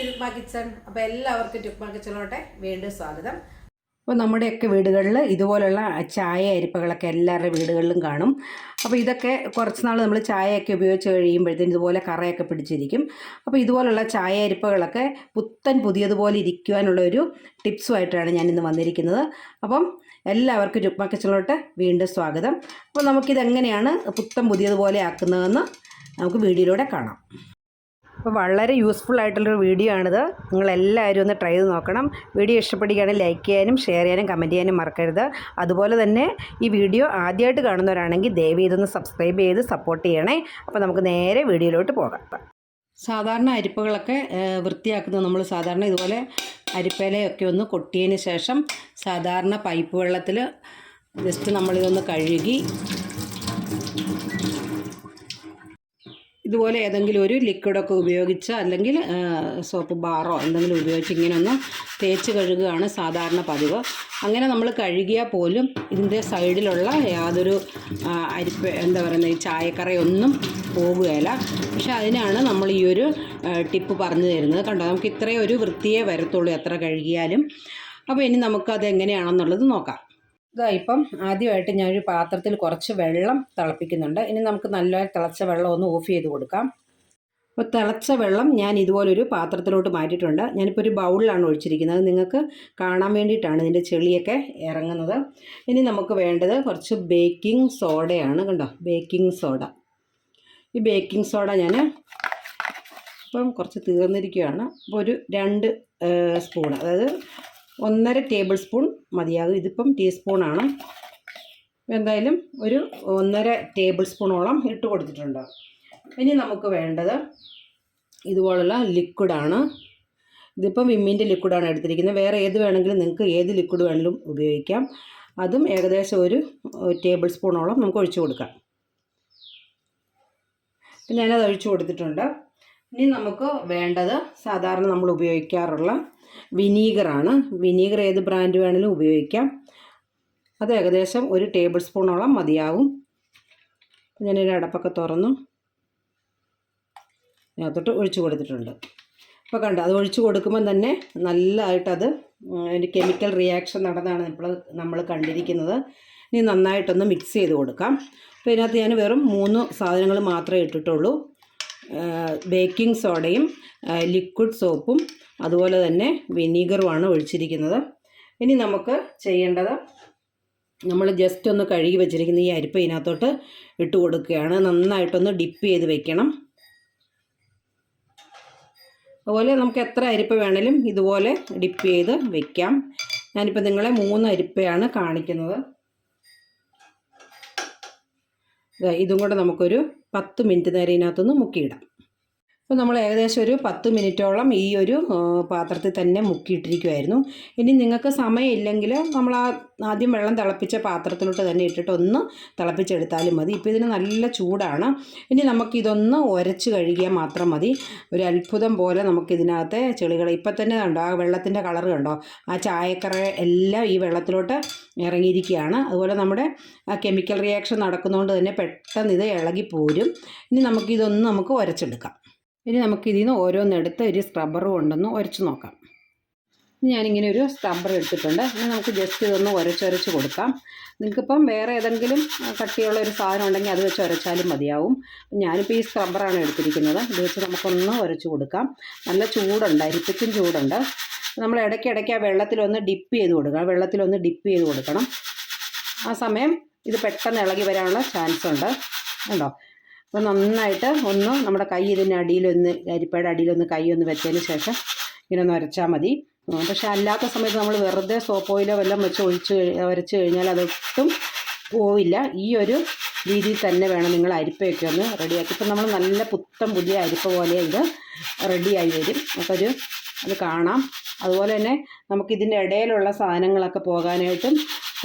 To kitchen അപ്പോൾ എല്ലാവർക്കും രുക്മ കിച്ചണിലോട്ടെ വീണ്ടും സ്വാഗതം. അപ്പോൾ നമ്മുടെയൊക്കെ വീടുകളിൽ ഇതുപോലുള്ള ചായ അരിപ്പകളൊക്കെ എല്ലാവരുടെ വീടുകളിലും കാണും. അപ്പോൾ ഇതൊക്കെ കുറച്ച് നാൾ നമ്മൾ ചായയൊക്കെ ഉപയോഗിച്ച് കഴിയുമ്പോഴത്തേന് ഇതുപോലെ കറയൊക്കെ പിടിച്ചിരിക്കും. അപ്പോൾ ഇതുപോലുള്ള ചായ അരിപ്പകളൊക്കെ പുത്തൻ പുതിയതുപോലെ ഇരിക്കുവാനുള്ള ഒരു ടിപ്സുമായിട്ടാണ് ഞാൻ ഇന്ന് വന്നിരിക്കുന്നത്. അപ്പം എല്ലാവർക്കും രുക്മ കിച്ചണിലോട്ട് വീണ്ടും സ്വാഗതം. അപ്പോൾ നമുക്കിതെങ്ങനെയാണ് പുത്തൻ പുതിയതുപോലെ ആക്കുന്നതെന്ന് നമുക്ക് വീഡിയോയിലൂടെ കാണാം. അപ്പോൾ വളരെ യൂസ്ഫുൾ ആയിട്ടുള്ളൊരു വീഡിയോ ആണിത്. നിങ്ങളെല്ലാവരും ഒന്ന് ട്രൈ ചെയ്ത് നോക്കണം. വീഡിയോ ഇഷ്ടപ്പെടുകയാണെങ്കിൽ ലൈക്ക് ചെയ്യാനും ഷെയർ ചെയ്യാനും കമന്റ് ചെയ്യാനും മറക്കരുത്. അതുപോലെ തന്നെ ഈ വീഡിയോ ആദ്യമായിട്ട് കാണുന്നവരാണെങ്കിൽ ദയവ് ഇതൊന്ന് സബ്സ്ക്രൈബ് ചെയ്ത് സപ്പോർട്ട് ചെയ്യണേ. അപ്പോൾ നമുക്ക് നേരെ വീഡിയോയിലോട്ട് പോകാം. സാധാരണ അരിപ്പകളൊക്കെ വൃത്തിയാക്കുന്നത് നമ്മൾ സാധാരണ ഇതുപോലെ അരിപ്പയിലയൊക്കെ ഒന്ന് കൊട്ടിയതിന് ശേഷം സാധാരണ പൈപ്പ് വെള്ളത്തിൽ ജസ്റ്റ് നമ്മളിതൊന്ന് കഴുകി ഇതുപോലെ ഏതെങ്കിലും ഒരു ലിക്വിഡൊക്കെ ഉപയോഗിച്ച് അല്ലെങ്കിൽ സോപ്പ് ബാറോ എന്തെങ്കിലും ഉപയോഗിച്ച് ഇങ്ങനെ ഒന്ന് തേച്ച് കഴുകുകയാണ് സാധാരണ പതിവ്. അങ്ങനെ നമ്മൾ കഴുകിയാൽ പോലും ഇതിന്റെ സൈഡിലുള്ള യാതൊരു അരിപ്പ് എന്താ പറയുന്നത് ഈ ചായക്കറയൊന്നും പോകുകയില്ല പക്ഷെ അതിനാണ് നമ്മൾ ഈ ഒരു ടിപ്പ് പറഞ്ഞു തരുന്നത്. കണ്ടോ നമുക്ക് ഇത്രയും ഒരു വൃത്തിയേ വരത്തുള്ളൂ എത്ര കഴുകിയാലും. അപ്പോൾ ഇനി നമുക്കത് എങ്ങനെയാണെന്നുള്ളത് നോക്കാം. ഇതാ ഇപ്പം ആദ്യമായിട്ട് ഞാനൊരു പാത്രത്തിൽ കുറച്ച് വെള്ളം തിളപ്പിക്കുന്നുണ്ട്. ഇനി നമുക്ക് നല്ല തിളച്ച വെള്ളം ഒന്ന് ഓഫ് ചെയ്ത് കൊടുക്കാം. അപ്പോൾ തിളച്ച വെള്ളം ഞാൻ ഇതുപോലൊരു പാത്രത്തിലോട്ട് മാറ്റിയിട്ടുണ്ട്. ഞാനിപ്പോൾ ഒരു ബൗളിലാണ് ഒഴിച്ചിരിക്കുന്നത്. നിങ്ങൾക്ക് കാണാൻ വേണ്ടിയിട്ടാണ് ഇതിന്റെ ചെളിയൊക്കെ ഇറങ്ങുന്നത്. ഇനി നമുക്ക് വേണ്ടത് കുറച്ച് ബേക്കിംഗ് സോഡയാണ് കണ്ടോ? ബേക്കിംഗ് സോഡ ഈ ബേക്കിംഗ് സോഡ ഞാൻ ഇപ്പം കുറച്ച് തീർന്നിരിക്കുകയാണ്. അപ്പോൾ ഒരു രണ്ട് സ്പൂൺ അതായത് ഒന്നര ടേബിൾ സ്പൂൺ മതിയാകും. ഇതിപ്പം ടീസ്പൂണാണ്. എന്തായാലും ഒരു ഒന്നര ടേബിൾ സ്പൂണോളം ഇട്ട് കൊടുത്തിട്ടുണ്ട്. ഇനി നമുക്ക് വേണ്ടത് ഇതുപോലുള്ള ലിക്വിഡാണ്. ഇതിപ്പം വിമ്മിന്റെ ലിക്വിഡാണ് എടുത്തിരിക്കുന്നത്. വേറെ ഏത് വേണമെങ്കിലും നിങ്ങൾക്ക് ഏത് ലിക്വിഡ് വേണമെങ്കിലും ഉപയോഗിക്കാം. അതും ഏകദേശം ഒരു ടേബിൾ സ്പൂണോളം നമുക്ക് ഒഴിച്ചു കൊടുക്കാം. അപ്പം ഞാനത് ഒഴിച്ചു കൊടുത്തിട്ടുണ്ട്. ഇനി നമുക്ക് വേണ്ടത് സാധാരണ നമ്മൾ ഉപയോഗിക്കാറുള്ള വിനീഗറാണ്. വിനീഗർ ഏത് ബ്രാൻഡ് വേണമെങ്കിലും ഉപയോഗിക്കാം. അത് ഏകദേശം ഒരു ടേബിൾ സ്പൂണോളം മതിയാവും. ഞാനൊരു അടപ്പൊക്കെ തുറന്നു. അതിനകത്തോട്ട് ഒഴിച്ചു കൊടുത്തിട്ടുണ്ട്. അപ്പോൾ കണ്ടോ അത് ഒഴിച്ചു കൊടുക്കുമ്പം തന്നെ നല്ലതായിട്ടത് ഒരു കെമിക്കൽ റിയാക്ഷൻ നടന്നാണ് ഇപ്പോൾ നമ്മൾ കണ്ടിരിക്കുന്നത്. ഇനി നന്നായിട്ടൊന്ന് മിക്സ് ചെയ്ത് കൊടുക്കാം. അപ്പോൾ ഇതിനകത്ത് ഞാൻ വെറും മൂന്ന് സാധനങ്ങൾ മാത്രമേ ഇട്ടിട്ടുള്ളൂ. ബേക്കിംഗ് സോഡയും ലിക്വിഡ് സോപ്പും അതുപോലെ തന്നെ വിനീഗറുമാണ് ഒഴിച്ചിരിക്കുന്നത്. ഇനി നമുക്ക് ചെയ്യേണ്ടത് നമ്മൾ ജസ്റ്റ് ഒന്ന് കഴുകി വെച്ചിരിക്കുന്ന ഈ അരിപ്പ് ഇതിനകത്തോട്ട് ഇട്ട് കൊടുക്കുകയാണ്. നന്നായിട്ടൊന്ന് ഡിപ്പ് ചെയ്ത് വെക്കണം. അതുപോലെ നമുക്ക് എത്ര അരിപ്പ് വേണേലും ഇതുപോലെ ഡിപ്പ് ചെയ്ത് വെക്കാം. ഞാനിപ്പോൾ നിങ്ങളെ മൂന്ന് അരിപ്പയാണ് കാണിക്കുന്നത്. ഇതും കൂടെ നമുക്കൊരു പത്ത് മിനിറ്റ് നേരം ഇതിനകത്തുനിന്ന് മുക്കിയിടാം. അപ്പോൾ നമ്മൾ ഏകദേശം ഒരു പത്ത് മിനിറ്റോളം ഈ ഒരു പാത്രത്തിൽ തന്നെ മുക്കിയിട്ടിരിക്കുമായിരുന്നു ഇനി നിങ്ങൾക്ക് സമയമില്ലെങ്കിൽ നമ്മൾ ആ ആദ്യം വെള്ളം തിളപ്പിച്ച പാത്രത്തിലോട്ട് തന്നെ ഇട്ടിട്ട് ഒന്ന് തിളപ്പിച്ചെടുത്താലും മതി. ഇപ്പോൾ ഇതിന് നല്ല ചൂടാണ്. ഇനി നമുക്കിതൊന്ന് ഉരച്ച് കഴുകിയാൽ മാത്രം മതി. ഒരു അത്ഭുതം പോലെ നമുക്കിതിനകത്തെ ചെളികൾ ഇപ്പം തന്നെ കണ്ടോ ആ വെള്ളത്തിന്റെ കളർ കണ്ടോ ആ ചായക്കറ എല്ലാം ഈ വെള്ളത്തിലോട്ട് ഇറങ്ങിയിരിക്കുകയാണ്. അതുപോലെ നമ്മുടെ ആ കെമിക്കൽ റിയാക്ഷൻ നടക്കുന്നതുകൊണ്ട് തന്നെ പെട്ടെന്ന് ഇത് ഇളകി പോരും ഇനി നമുക്കിതൊന്ന് നമുക്ക് ഉരച്ചെടുക്കാം. ഇനി നമുക്ക് ഇതിൽ നിന്ന് ഓരോന്നെടുത്ത് ഒരു സ്ക്രബ്ബർ കൊണ്ടൊന്ന് ഉരച്ച് നോക്കാം. ഞാനിങ്ങനെ ഒരു സ്ക്രബ്ബർ എടുത്തിട്ടുണ്ട്. ഇനി നമുക്ക് ജസ്റ്റ് ഇതൊന്ന് ഉരച്ചൊരച്ച് കൊടുക്കാം. നിങ്ങൾക്കിപ്പം വേറെ ഏതെങ്കിലും കട്ടിയുള്ള ഒരു സാധനം ഉണ്ടെങ്കിൽ അത് വെച്ച് ഉരച്ചാലും മതിയാവും. ഞാനിപ്പോൾ ഈ സ്ക്രബ്ബറാണ് എടുത്തിരിക്കുന്നത്. ഇത് വെച്ച് നമുക്കൊന്ന് ഉരച്ച് കൊടുക്കാം. നല്ല ചൂടുണ്ട് അരിപ്പിച്ചും ചൂടുണ്ട്. നമ്മൾ ഇടയ്ക്കിടയ്ക്ക് ഇടയ്ക്ക് ആ വെള്ളത്തിലൊന്ന് ഡിപ്പ് ചെയ്ത് കൊടുക്കണം. വെള്ളത്തിലൊന്ന് ഡിപ്പ് ചെയ്ത് കൊടുക്കണം. ആ സമയം ഇത് പെട്ടെന്ന് ഇളകി വരാനുള്ള ചാൻസ് ഉണ്ട്. കണ്ടോ? അപ്പോൾ നന്നായിട്ട് ഒന്ന് നമ്മുടെ കൈ ഇതിന്റെ അടിയിലൊന്ന് അരിപ്പയുടെ അടിയിലൊന്ന് കൈ ഒന്ന് വെച്ചതിന് ശേഷം ഇങ്ങനെ ഒന്ന് ഉരച്ചാൽ മതി പക്ഷെ അല്ലാത്ത സമയത്ത് നമ്മൾ വെറുതെ സോപ്പ് ഓയിലോ വല്ലതും വെച്ച് ഒഴിച്ച് ഉരച്ച് കഴിഞ്ഞാൽ അതൊട്ടും പോവില്ല. ഈ ഒരു രീതിയിൽ തന്നെ വേണം നിങ്ങൾ അരിപ്പയൊക്കെ ഒന്ന് റെഡിയാക്കി. ഇപ്പം നമ്മൾ നല്ല പുത്തൻ പുതിയ അരിപ്പ പോലെ ഇത് റെഡിയായി വരും. അപ്പോൾ ഒരു അത് കാണാം. അതുപോലെ തന്നെ നമുക്കിതിന്റെ ഇടയിലുള്ള സാധനങ്ങളൊക്കെ പോകാനായിട്ടും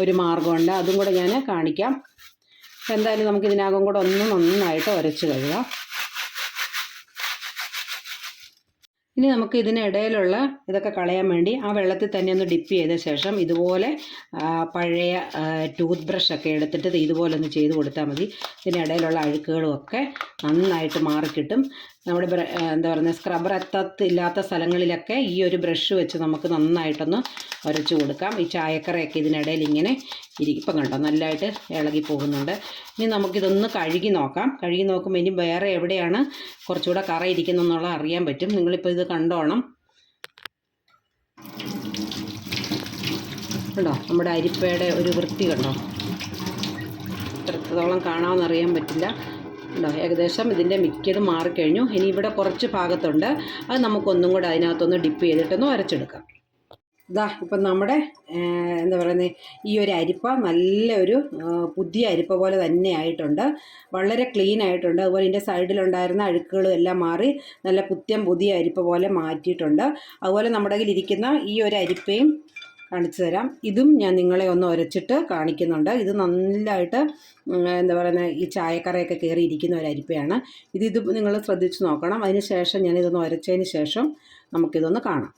ഒരു മാർഗമുണ്ട് അതും കൂടെ ഞാൻ കാണിക്കാം. എന്തായാലും നമുക്ക് ഇതിനകം കൂടെ ഒന്ന് നന്നായിട്ട് ഉരച്ച് കഴുകാം. ഇനി നമുക്ക് ഇതിനിടയിലുള്ള ഇതൊക്കെ കളയാൻ വേണ്ടി ആ വെള്ളത്തിൽ തന്നെ ഒന്ന് ഡിപ്പ് ചെയ്ത ശേഷം ഇതുപോലെ പഴയ ടൂത്ത് ബ്രഷ് ഒക്കെ എടുത്തിട്ട് ഇതുപോലെ ഒന്ന് ചെയ്ത് കൊടുത്താൽ മതി. ഇതിനിടയിലുള്ള അഴുക്കുകളും ഒക്കെ നന്നായിട്ട് മാറിക്കിട്ടും. നമ്മുടെ എന്താ പറയുന്നത് സ്ക്രബർ എത്തത്തില്ലാത്ത സ്ഥലങ്ങളിലൊക്കെ ഈ ഒരു ബ്രഷ് വെച്ച് നമുക്ക് നന്നായിട്ടൊന്ന് ഉരച്ച് കൊടുക്കാം. ഈ ചായക്കറയൊക്കെ ഇതിനിടയിൽ ഇങ്ങനെ ഇരിക്കും. ഇപ്പം കണ്ടോ നല്ലതായിട്ട് ഇളകി പോകുന്നുണ്ട്. ഇനി നമുക്കിതൊന്ന് കഴുകി നോക്കാം. കഴുകി നോക്കുമ്പോൾ ഇനി വേറെ എവിടെയാണ് കുറച്ചുകൂടെ കറ ഇരിക്കുന്നതെന്നുള്ള അറിയാൻ പറ്റും. നിങ്ങളിപ്പോൾ ഇത് കണ്ടോണം. കണ്ടോ നമ്മുടെ അരിപ്പയുടെ ഒരു വൃത്തി കണ്ടോ? എത്രത്തോളം കാണാമെന്ന് അറിയാൻ പറ്റില്ല. ഉണ്ടോ? ഏകദേശം ഇതിന്റെ മിക്കതും മാറിക്കഴിഞ്ഞു ഇനി ഇവിടെ കുറച്ച് ഭാഗത്തുണ്ട്. അത് നമുക്കൊന്നും കൂടെ അതിനകത്തൊന്ന് ഡിപ്പ് ചെയ്തിട്ടൊന്ന് വരച്ചെടുക്കാം. ഇതാ ഇപ്പം നമ്മുടെ എന്താ പറയുന്നത് ഈ ഒരു അരിപ്പ നല്ലൊരു പുതിയ അരിപ്പ പോലെ തന്നെ ആയിട്ടുണ്ട്. വളരെ ക്ലീൻ ആയിട്ടുണ്ട്. അതുപോലെ ഇതിന്റെ സൈഡിലുണ്ടായിരുന്ന അഴുക്കുകളും എല്ലാം മാറി നല്ല പുത്യം പുതിയ അരിപ്പ പോലെ മാറ്റിയിട്ടുണ്ട്. അതുപോലെ നമ്മുടെ കയ്യിൽ ഇരിക്കുന്ന ഈ ഒരു അരിപ്പയും കാണിച്ചു തരാം. ഇതും ഞാൻ നിങ്ങളെ ഒന്ന് ഉരച്ചിട്ട് കാണിക്കുന്നുണ്ട്. ഇത് നല്ലതായിട്ട് എന്താ പറയുന്നത് ഈ ചായക്കറയൊക്കെ കയറിയിരിക്കുന്ന ഒരു അരിപ്പയാണ്. ഇത് ഇത് നിങ്ങൾ ശ്രദ്ധിച്ച് നോക്കണം. അതിന് ശേഷം ഞാൻ ഇതൊന്ന് ഉരച്ചതിന് ശേഷം നമുക്കിതൊന്ന് കാണാം.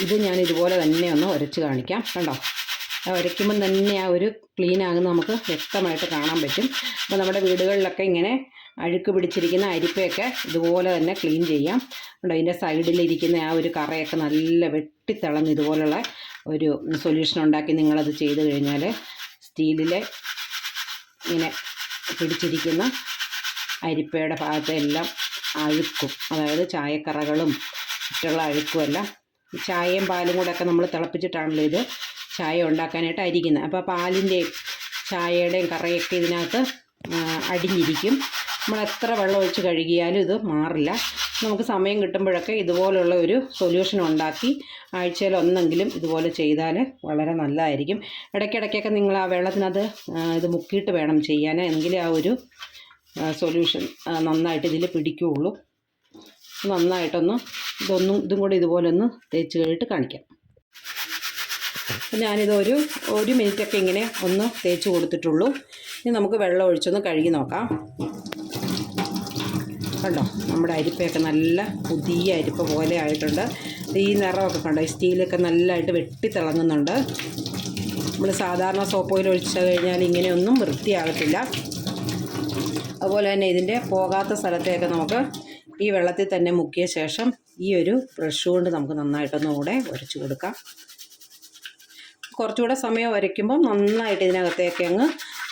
ഇത് ഞാൻ ഇതുപോലെ തന്നെ ഒന്ന് ഉരച്ച് കാണിക്കാം. കണ്ടോ? ഉരയ്ക്കുമ്പം തന്നെ ആ ഒരു ക്ലീൻ ആകുന്ന നമുക്ക് വ്യക്തമായിട്ട് കാണാൻ പറ്റും. അപ്പോൾ നമ്മുടെ വീടുകളിലൊക്കെ ഇങ്ങനെ അഴുക്ക് പിടിച്ചിരിക്കുന്ന അരിപ്പയൊക്കെ ഇതുപോലെ തന്നെ ക്ലീൻ ചെയ്യാം. അതുകൊണ്ട് അതിന്റെ സൈഡിലിരിക്കുന്ന ആ ഒരു കറയൊക്കെ നല്ല വെട്ടിത്തിളഞ്ഞ് ഇതുപോലുള്ള ഒരു സൊല്യൂഷൻ ഉണ്ടാക്കി നിങ്ങളത് ചെയ്ത് കഴിഞ്ഞാൽ സ്റ്റീലിലെ ഇങ്ങനെ പിടിച്ചിരിക്കുന്ന അരിപ്പയുടെ ഭാഗത്തെല്ലാം അഴുക്കും. അതായത് ചായക്കറകളും മറ്റുള്ള അഴുക്കും എല്ലാം. ചായയും പാലും കൂടെ ഒക്കെ നമ്മൾ തിളപ്പിച്ചിട്ടാണല്ലോ ഇത് ചായ ഉണ്ടാക്കാനായിട്ട് അരിക്കുന്നത് അപ്പോൾ പാലിന്റെയും ചായയുടെയും കറയൊക്കെ ഇതിനകത്ത് അടിഞ്ഞിരിക്കും. നമ്മൾ എത്ര വെള്ളം ഒഴിച്ച് കഴുകിയാലും ഇത് മാറില്ല. നമുക്ക് സമയം കിട്ടുമ്പോഴൊക്കെ ഇതുപോലുള്ള ഒരു സൊല്യൂഷൻ ഉണ്ടാക്കി ആഴ്ചയിൽ ഒന്നെങ്കിലും ഇതുപോലെ ചെയ്താൽ വളരെ നല്ലതായിരിക്കും. ഇടയ്ക്കിടയ്ക്കൊക്കെ നിങ്ങൾ ആ വെള്ളത്തിനകത്ത് ആ, ഇത് മുക്കിയിട്ട് വേണം ചെയ്യാൻ. എങ്കിലേ ആ ഒരു സൊല്യൂഷൻ നന്നായിട്ട് ഇതിൽ പിടിക്കുകയുള്ളൂ. നന്നായിട്ടൊന്ന് ഇതൊന്നും ഇതും കൂടി ഇതുപോലെ ഒന്ന് തേച്ച് കഴിഞ്ഞിട്ട് കാണിക്കാം. ഞാനിതൊരു ഞാനിത് ഒരു ഒരു മിനിറ്റൊക്കെ ഇങ്ങനെ ഒന്ന് തേച്ച് കൊടുത്തിട്ടുള്ളൂ. ഇനി നമുക്ക് വെള്ളം ഒഴിച്ചൊന്ന് കഴുകി നോക്കാം. കണ്ടോ? നമ്മുടെ അരിപ്പയൊക്കെ നല്ല പുതിയ അരിപ്പ പോലെ ആയിട്ടുണ്ട്. ഈ നിറമൊക്കെ കണ്ടോ? ഈ സ്റ്റീലൊക്കെ നല്ലതായിട്ട് വെട്ടിത്തിളങ്ങുന്നുണ്ട് നമ്മൾ സാധാരണ സോപ്പ് ഓയിൽ ഒഴിച്ച് കഴിഞ്ഞാൽ ഇങ്ങനെയൊന്നും വൃത്തിയാകത്തില്ല. അതുപോലെ തന്നെ ഇതിന്റെ പോകാത്ത സ്ഥലത്തെയൊക്കെ നമുക്ക് ഈ വെള്ളത്തിൽ തന്നെ മുക്കിയ ശേഷം ഈ ഒരു ബ്രഷ് കൊണ്ട് നമുക്ക് നന്നായിട്ടൊന്നുകൂടെ ഉരച്ചു കൊടുക്കാം. കുറച്ചുകൂടെ സമയം ഉരയ്ക്കുമ്പോൾ നന്നായിട്ട് ഇതിനകത്തേക്ക് അങ്ങ്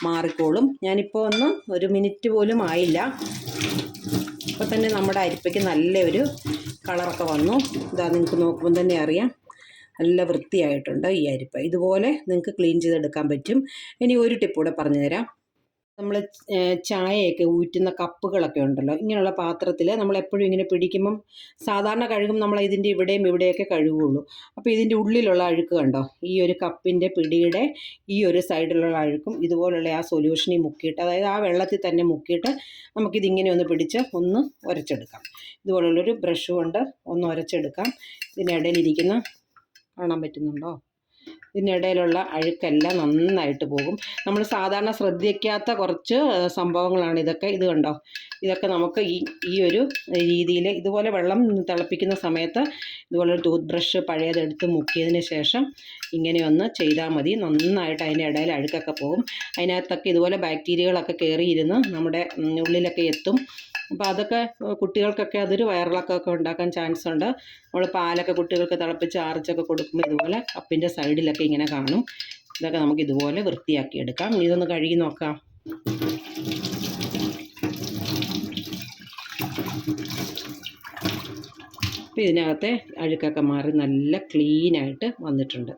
മാറിക്കോളും. ഞാനിപ്പോൾ ഒന്ന് ഒരു മിനിറ്റ് പോലും ആയില്ല. അപ്പോൾ തന്നെ നമ്മുടെ അരിപ്പയ്ക്ക് നല്ലൊരു കളറൊക്കെ വന്നു. ഇതാ നിങ്ങൾക്ക് നോക്കുമ്പോൾ തന്നെ അറിയാം. നല്ല വൃത്തിയായിട്ടുണ്ട് ഈ അരിപ്പ. ഇതുപോലെ നിങ്ങൾക്ക് ക്ലീൻ ചെയ്തെടുക്കാൻ പറ്റും. ഇനി ഒരു ടിപ്പ് കൂടെ പറഞ്ഞു തരാം നമ്മൾ ചായയൊക്കെ ഊറ്റുന്ന കപ്പുകളൊക്കെ ഉണ്ടല്ലോ. ഇങ്ങനെയുള്ള പാത്രത്തിൽ നമ്മൾ എപ്പോഴും ഇങ്ങനെ പിടിക്കുമ്പം സാധാരണ കഴുകും നമ്മൾ ഇതിന്റെ ഇവിടെയും ഇവിടെയൊക്കെ കഴുകുള്ളൂ. അപ്പോൾ ഇതിന്റെ ഉള്ളിലുള്ള അഴുക്ക് കണ്ടോ? ഈ ഒരു കപ്പിന്റെ പിടിയുടെ ഈ ഒരു സൈഡിലുള്ള അഴുക്കും ഇതുപോലുള്ള ആ സൊല്യൂഷനിൽ മുക്കിയിട്ട് അതായത് ആ വെള്ളത്തിൽ തന്നെ മുക്കിയിട്ട് നമുക്കിതിങ്ങനെ ഒന്ന് പിടിച്ച് ഒന്ന് ഉരച്ചെടുക്കാം. ഇതുപോലുള്ളൊരു ബ്രഷ് കൊണ്ട് ഒന്ന് ഉരച്ചെടുക്കാം. ഇതിനിടയിലിരിക്കുന്ന കാണാൻ പറ്റുന്നുണ്ടോ? ഇതിനിടയിലുള്ള അഴുക്കെല്ലാം നന്നായിട്ട് പോകും. നമ്മൾ സാധാരണ ശ്രദ്ധിക്കാത്ത കുറച്ച് സംഭവങ്ങളാണ് ഇതൊക്കെ. ഇത് കണ്ടോ? ഇതൊക്കെ നമുക്ക് ഈ ഈ ഒരു രീതിയിൽ ഇതുപോലെ വെള്ളം തിളപ്പിക്കുന്ന സമയത്ത് ഇതുപോലെ ഒരു ടൂത്ത് ബ്രഷ് പഴയതെടുത്ത് മുക്കിയതിന് ശേഷം ഇങ്ങനെയൊന്ന് ചെയ്താൽ മതി. നന്നായിട്ട് അതിന്റെ ഇടയിൽ അഴുക്കൊക്കെ പോകും. അതിനകത്തൊക്കെ ഇതുപോലെ ബാക്ടീരിയകളൊക്കെ കയറിയിരുന്ന് നമ്മുടെ ഉള്ളിലൊക്കെ എത്തും. അപ്പോൾ അതൊക്കെ കുട്ടികൾക്കൊക്കെ അതൊരു വയറിളക്കമൊക്കെ ഉണ്ടാക്കാൻ ചാൻസ് ഉണ്ട്. നമ്മൾ പാലൊക്കെ കുട്ടികൾക്ക് തിളപ്പിച്ച് ആർച്ചൊക്കെ കൊടുക്കുമ്പോൾ ഇതുപോലെ കപ്പിന്റെ സൈഡിലൊക്കെ ഇങ്ങനെ കാണും. ഇതൊക്കെ നമുക്ക് ഇതുപോലെ വൃത്തിയാക്കി എടുക്കാം. ഇതൊന്ന് കഴുകി നോക്കാം. അപ്പോൾ ഇതിനകത്തെ അഴുക്കൊക്കെ മാറി നല്ല ക്ലീനായിട്ട് വന്നിട്ടുണ്ട്.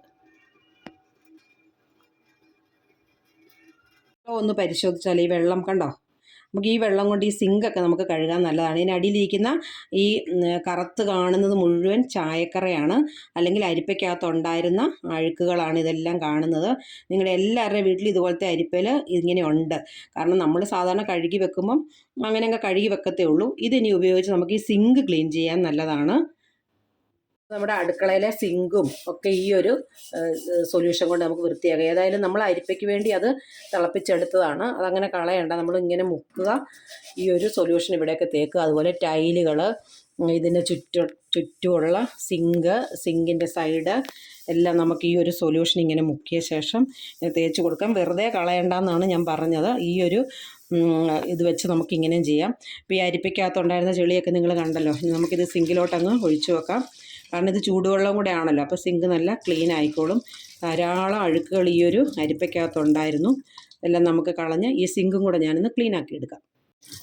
ഒന്ന് പരിശോധിച്ചാൽ ഈ വെള്ളം കണ്ടോ? നമുക്ക് ഈ വെള്ളം കൊണ്ട് ഈ സിങ്കൊക്കെ നമുക്ക് കഴുകാൻ നല്ലതാണ്. ഇതിന് അടിയിലിരിക്കുന്ന ഈ കറുത്ത് കാണുന്നത് മുഴുവൻ ചായക്കറയാണ്. അല്ലെങ്കിൽ അരിപ്പയ്ക്കകത്ത് ഉണ്ടായിരുന്ന അഴുക്കുകളാണ് ഇതെല്ലാം കാണുന്നത്. നിങ്ങളുടെ എല്ലാവരുടെ വീട്ടിൽ ഇതുപോലത്തെ അരിപ്പയിൽ ഇങ്ങനെ ഉണ്ട്. കാരണം നമ്മൾ സാധാരണ കഴുകി വെക്കുമ്പം അങ്ങനെയൊക്കെ കഴുകി വെക്കത്തേ ഉള്ളൂ. ഇതിനി ഉപയോഗിച്ച് നമുക്ക് ഈ സിങ്ക് ക്ലീൻ ചെയ്യാൻ നല്ലതാണ്. നമ്മുടെ അടുക്കളയിലെ സിങ്കും ഒക്കെ ഈ ഒരു സൊല്യൂഷൻ കൊണ്ട് നമുക്ക് വൃത്തിയാക്കാം. ഏതായാലും നമ്മൾ അരിപ്പയ്ക്ക് വേണ്ടി അത് തിളപ്പിച്ചെടുത്തതാണ്. അതങ്ങനെ കളയണ്ട. നമ്മൾ ഇങ്ങനെ മുക്കുക. ഈ ഒരു സൊല്യൂഷൻ ഇവിടെയൊക്കെ തേക്കുക. അതുപോലെ ടൈലുകൾ ഇതിന് ചുറ്റും ചുറ്റുമുള്ള സിങ്ക് സിങ്കിന്റെ സൈഡ് എല്ലാം നമുക്ക് ഈ ഒരു സൊല്യൂഷൻ ഇങ്ങനെ മുക്കിയ ശേഷം തേച്ച് കൊടുക്കാം. വെറുതെ കളയണ്ടെന്നാണ് ഞാൻ പറഞ്ഞത്. ഈ ഒരു ഇത് വെച്ച് നമുക്ക് ഇങ്ങനെയും ചെയ്യാം. ഇപ്പോൾ ഈ അരിപ്പയ്ക്കകത്തുണ്ടായിരുന്ന ചെളിയൊക്കെ നിങ്ങൾ കണ്ടല്ലോ. നമുക്കിത് സിങ്കിലോട്ടങ്ങ് ഒഴിച്ചു വെക്കാം. കാരണം ഇത് ചൂടുവെള്ളം കൂടെ ആണല്ലോ അപ്പോൾ സിങ്ക് നല്ല ക്ലീൻ ആയിക്കോളും. ധാരാളം അഴുക്കുകൾ ഈ ഒരു അരിപ്പയ്ക്കകത്തുണ്ടായിരുന്നു എല്ലാം നമുക്ക് കളഞ്ഞ് ഈ സിങ്കും കൂടെ ഞാനൊന്ന് ക്ലീൻ ആക്കി എടുക്കാം.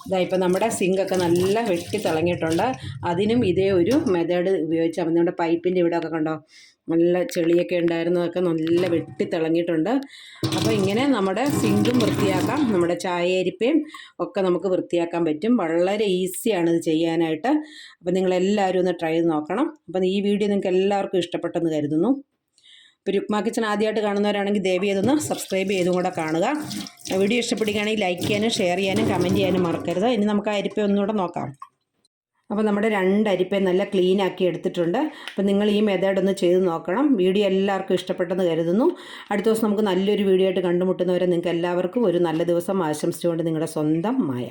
ഇതാ ഇപ്പം നമ്മുടെ സിങ്കൊക്കെ നല്ല വെട്ടി തിളങ്ങിയിട്ടുണ്ട്. അതിനും ഇതേ ഒരു മെത്തേഡ് ഉപയോഗിച്ചാൽ മതി. നമ്മുടെ പൈപ്പിന്റെ ഇവിടെയൊക്കെ കണ്ടോ? നല്ല ചെളിയൊക്കെ ഉണ്ടായിരുന്നതൊക്കെ നല്ല വെട്ടി തിളങ്ങിയിട്ടുണ്ട്. അപ്പോൾ ഇങ്ങനെ നമ്മുടെ സിങ്കും വൃത്തിയാക്കാം. നമ്മുടെ ചായയരിപ്പയും ഒക്കെ നമുക്ക് വൃത്തിയാക്കാൻ പറ്റും. വളരെ ഈസിയാണ് ഇത് ചെയ്യാനായിട്ട്. അപ്പോൾ നിങ്ങളെല്ലാവരും ഒന്ന് ട്രൈ ചെയ്ത് നോക്കണം. അപ്പം ഈ വീഡിയോ നിങ്ങൾക്ക് എല്ലാവർക്കും ഇഷ്ടപ്പെട്ടെന്ന് കരുതുന്നു. ഇപ്പോൾ രുക്മ കിച്ചൺ ആദ്യമായിട്ട് കാണുന്നവരാണെങ്കിൽ ദയവ് ചെയ്തൊന്ന് സബ്സ്ക്രൈബ് ചെയ്തും കൂടെ കാണുക. വീഡിയോ ഇഷ്ടപ്പെടുകയാണെങ്കിൽ ലൈക്ക് ചെയ്യാനും ഷെയർ ചെയ്യാനും കമന്റ് ചെയ്യാനും മറക്കരുത്. ഇനി നമുക്ക് ആ അരിപ്പ ഒന്നുകൂടെ നോക്കാം. അപ്പോൾ നമ്മുടെ രണ്ട് അരിപ്പയും നല്ല ക്ലീൻ ആക്കി എടുത്തിട്ടുണ്ട്. അപ്പോൾ നിങ്ങൾ ഈ മെത്തേഡ് ഒന്ന് ചെയ്ത് നോക്കണം. വീഡിയോ എല്ലാവർക്കും ഇഷ്ടപ്പെട്ടെന്ന് കരുതുന്നു. അടുത്ത ദിവസം നമുക്ക് നല്ലൊരു വീഡിയോ ആയിട്ട് കണ്ടുമുട്ടുന്നവരെ നിങ്ങൾക്ക് എല്ലാവർക്കും ഒരു നല്ല ദിവസം ആശംസിച്ചുകൊണ്ട് നിങ്ങളുടെ സ്വന്തം മായ.